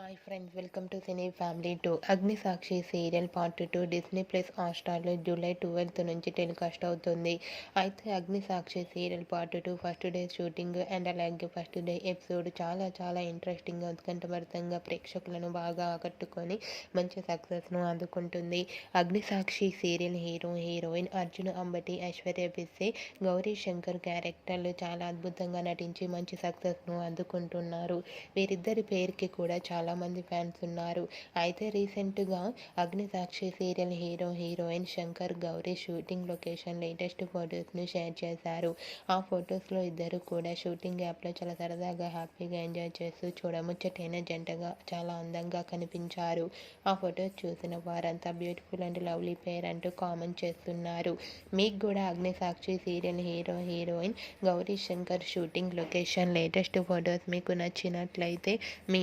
Hi friends welcome to cine family two. Agnisakshi serial part two Disney plus హాట్స్టార్లో July twelfth నుంచి telecast అవుతుంది. అయితే Agnisakshi serial part two first day shooting and అలాగే first day episode చాలా చాలా ఇంట్రెస్టింగ్గా ఉత్కంఠభరితంగా ప్రేక్షకులను బాగా ఆకట్టుకొని మంచి సక్సెస్ను అందుకుంటుంది. Agnisakshi serial hero heroine Arjun Ambati Aishwarya Bisse Gauri Shankar క్యారెక్టర్లు చాలా అద్భుతంగా నటించి మంచి సక్సెస్ను అందుకుంటున్నారు. వీరిద్దరి పేరుకి కూడా చాలా చాలామంది ఫ్యాన్స్ ఉన్నారు. అయితే రీసెంట్గా Agnisakshi serial hero heroine Shankar Gauri shooting location latest ఫొటోస్ను share చేశారు. ఆ ఫొటోస్లో ఇద్దరు కూడా షూటింగ్ యాప్లో చాలా సరదాగా హ్యాపీగా ఎంజాయ్ చేస్తూ చూడముచ్చటైన జంటగా చాలా అందంగా కనిపించారు. ఆ ఫొటోస్ చూసిన వారంతా బ్యూటిఫుల్ అండ్ లవ్లీ పేర్ అంటూ కామెంట్ చేస్తున్నారు. మీకు కూడా Agnisakshi serial hero heroine Gauri Shankar shooting location latest photos మీకు నచ్చినట్లయితే మీ